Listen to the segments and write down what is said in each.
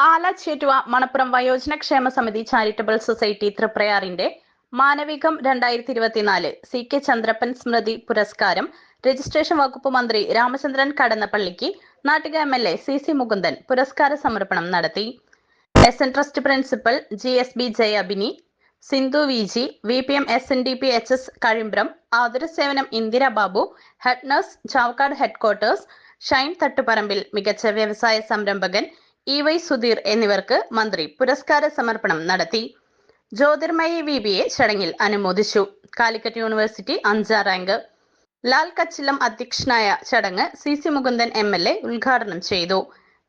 ആലാച്ചേറ്റുവ മണപ്പുറം വയോജന ക്ഷേമ സമിതി ചാരിറ്റബിൾ സൊസൈറ്റി തൃപ്രയാറിന്റെ മാനവികം രണ്ടായിരത്തി ഇരുപത്തിനാല് സി കെ ചന്ദ്രപ്പൻ സ്മൃതി പുരസ്കാരം രജിസ്ട്രേഷൻ വകുപ്പ് മന്ത്രി Ramachandran കടന്നപ്പള്ളിക്ക് Nattika M L A C C Mukundan പുരസ്കാര സമർപ്പണം നടത്തി. S N trust principal G S B Jayabini Sindhu V G V P M S N D P H S Kazhimbram ആതുരസേവനം Indira Babu head nurse Chavakkad headquarters Shine Thattuparambil മികച്ച വ്യവസായ സംരംഭകൻ E Y Sudheer എന്നിവർക്ക് മന്ത്രി പുരസ്കാര സമർപ്പണം നടത്തി. Jyothirmayi V ബിയെ ചടങ്ങിൽ അനുമോദിച്ചു. കാലിക്കറ്റ് യൂണിവേഴ്സിറ്റി അഞ്ചാം റാങ്ക്. ലാൽ കച്ചിലം അധ്യക്ഷനായ ചടങ്ങ് C C Mukundan M L A ഉദ്ഘാടനം ചെയ്തു.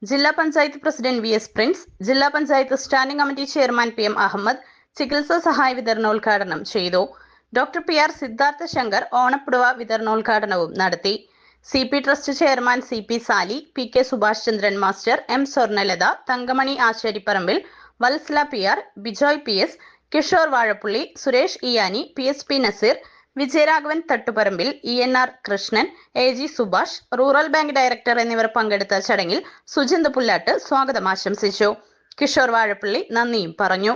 ജില്ലാ panchayat president V S Prince ജില്ലാ panchayat standing committee chairman P M Ahammed ചികിത്സാ സഹായ വിതരണോദ്ഘാടനം ചെയ്തു. Doctor P R Siddhartha Shankar ഓണപ്പുടവ വിതരണോദ്ഘാടനവും നടത്തി. C P trust chairman C P Sali P K Subhash Chandran master M Swarnalatha Thankamani Asharipparambil Vatsala P R Bijoy P S Kishore Vazhappully Suresh Iyani P S P Naseer Vijayaraghavan Thattuparambil E N R Krishnan A G Subhash rural bank director എന്നിവർ പങ്കെടുത്ത ചടങ്ങിൽ സുജിന്ത് പുല്ലാട്ട് സ്വാഗതം ആശംസിച്ചു. കിഷോർ വാഴപ്പള്ളി നന്ദിയും പറഞ്ഞു.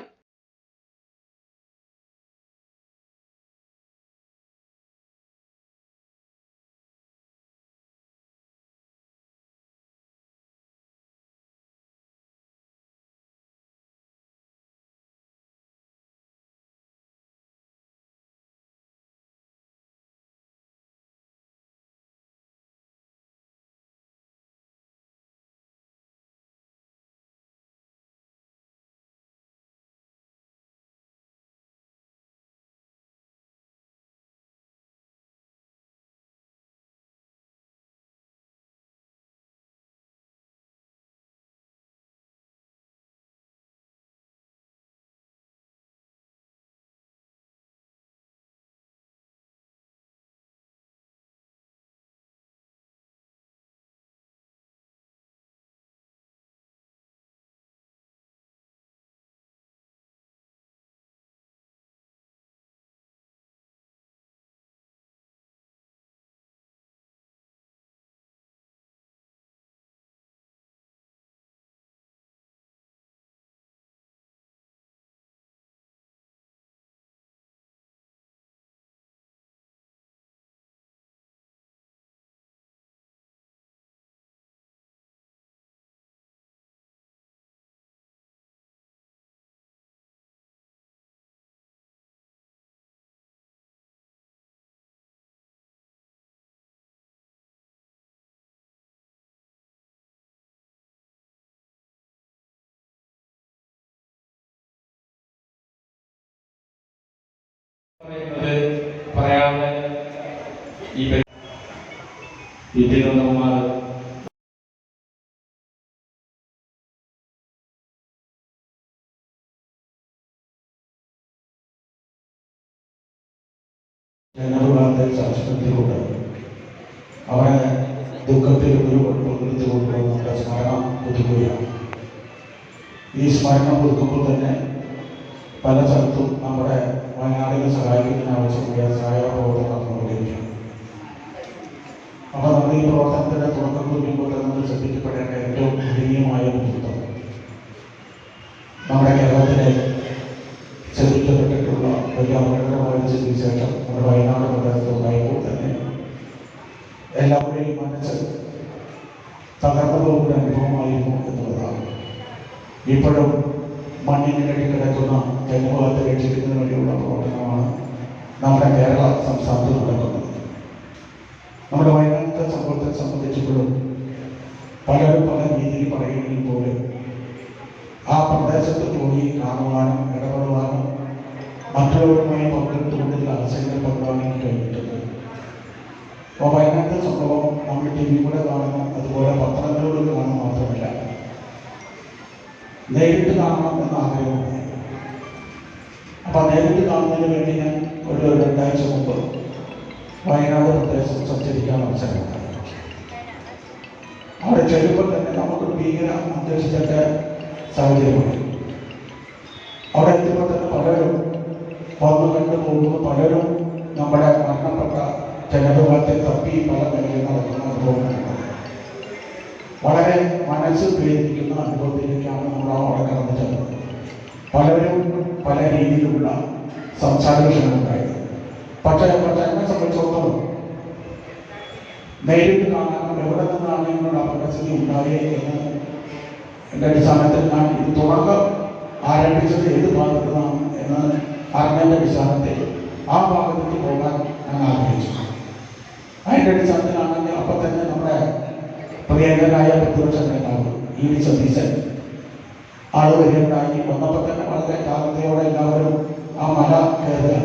പറയാതെ ഈ പരി- ഈ തിരുവനന്തപുരം ജനവിഭാഗത്തെ സംസ്കൃതിയിലൂടെ അവരെ ദുഃഖത്തിൽ ഒരു പങ്കെടുത്തുകൊണ്ട് നമ്മുടെ സ്മരണം പുതുക്കുകയാണ് ഈ സ്മരണം പുതുക്കുമ്പോൾ തന്നെ പല സ്ഥലത്തും നമ്മുടെ വയനാടിനെ സഹായിക്കുന്നതിന് ആവശ്യമായ സഹായ പ്രവർത്തനം നടന്നുകൊണ്ടിരിക്കുകയാണ്. അപ്പോൾ നമ്മൾ ഈ പ്രവർത്തനത്തിന്റെ തുടക്കം കുറിക്കുമ്പോൾ തന്നെ നമ്മൾ ശ്രദ്ധിക്കപ്പെടേണ്ട ഏറ്റവും ദയനീയമായ ഒരു ചിത്രം നമ്മുടെ കേരളത്തിലെ ശ്രദ്ധിക്കപ്പെട്ടിട്ടുള്ള വലിയ അപകടകരമായ ചികിത്സേഷം നമ്മുടെ വയനാട് പ്രദേശത്ത് ഉണ്ടായപ്പോൾ തന്നെ എല്ലാവരുടെയും മനസ്സ് തകർന്നു പോകുന്ന അനുഭവമായിരുന്നു എന്നുള്ളതാണ്. ഇപ്പോഴും മണ്ണിന് കിടക്കുന്ന ജനഭാഗത്തെ രക്ഷിക്കുന്നതിന് വേണ്ടിയുള്ള പ്രവർത്തനമാണ് നമ്മുടെ കേരള സംസ്ഥാനത്ത് നടക്കുന്നത്. നമ്മുടെ വയനാട്ടിലെ സംഭവത്തെ സംബന്ധിച്ചപ്പോഴും പലരും പല രീതിയിൽ പറയുമെങ്കിൽ പോലും ആ പ്രദേശത്ത് പോയി കാണുവാനും ഇടപെടുവാനും മറ്റുള്ളവരുമായി പങ്കെടുത്തുകൊണ്ടുള്ള അവസരങ്ങൾ പങ്കുവാനും കഴിഞ്ഞിട്ടുണ്ട്. അപ്പോൾ വയനാട്ടിലെ സംഭവം നമ്മൾ ടി വി കൂടെ കാണുന്നു അതുപോലെ പത്രങ്ങളിലൂടെ കാണുന്നു മാത്രമല്ല. നേരിട്ട് കാണണം എന്ന ആഗ്രഹമുണ്ട്. അപ്പൊ നേരിട്ട് കാണുന്നതിന് വേണ്ടി ഞാൻ ഒരു രണ്ടാഴ്ച മുമ്പ് വയനാട് പ്രദേശം സഞ്ചരിക്കാൻ അവസരമുണ്ടായി അവിടെ ചെല്ലുമ്പോൾ തന്നെ നമുക്ക് ഭീകര അന്തരീക്ഷത്തെ സാഹചര്യമുണ്ട്. അവിടെ എത്തുമ്പോൾ തന്നെ പലരും വന്നു കണ്ടു പോകുന്നു. പലരും നമ്മുടെ മരണപ്പെട്ട ജനവിഭാഗത്തെ തപ്പി പല നിലയിൽ നടക്കുന്ന. അനുഭവങ്ങളുണ്ട് മനസ്സ് പ്രേരിപ്പിക്കുന്ന അനുഭവത്തിലേക്കാണ് നമ്മൾ ആ ഓടെ കടന്നു ചെന്നത്. പലരും പല രീതിയിലുള്ള സംസാര വിഷയങ്ങളുണ്ടായത് പക്ഷേ പക്ഷേ എന്നെ സംബന്ധിച്ചിടത്തോളം നേരിട്ട് കാണാനും എവിടെ നിന്നാണ് എന്നുള്ള അപകടസ്ഥിതി ഉണ്ടായേ എന്ന് എന്റെ അടിസ്ഥാനത്തിൽ ഞാൻ ഇത് തുടക്കം ആരംഭിച്ചത് ഏത് ഭാഗത്തുനിന്നാണ് എന്ന് അറിഞ്ഞതിന്റെ അടിസ്ഥാനത്തിൽ ആ ഭാഗത്തേക്ക് പോകാൻ ഞാൻ ആഗ്രഹിച്ചു. അതിന്റെ അടിസ്ഥാനത്തിലാണെങ്കിൽ അപ്പം തന്നെ നമ്മുടെ പ്രതിപക്ഷ നേതാവ് ഇ വി സതീശൻ ആൾ വരികയുണ്ടായി വന്നപ്പോൾ തന്നെ വളരെ ജാഗ്രതയോടെ എല്ലാവരും ആ മല കയറുക.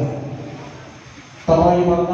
തമായി പറഞ്ഞ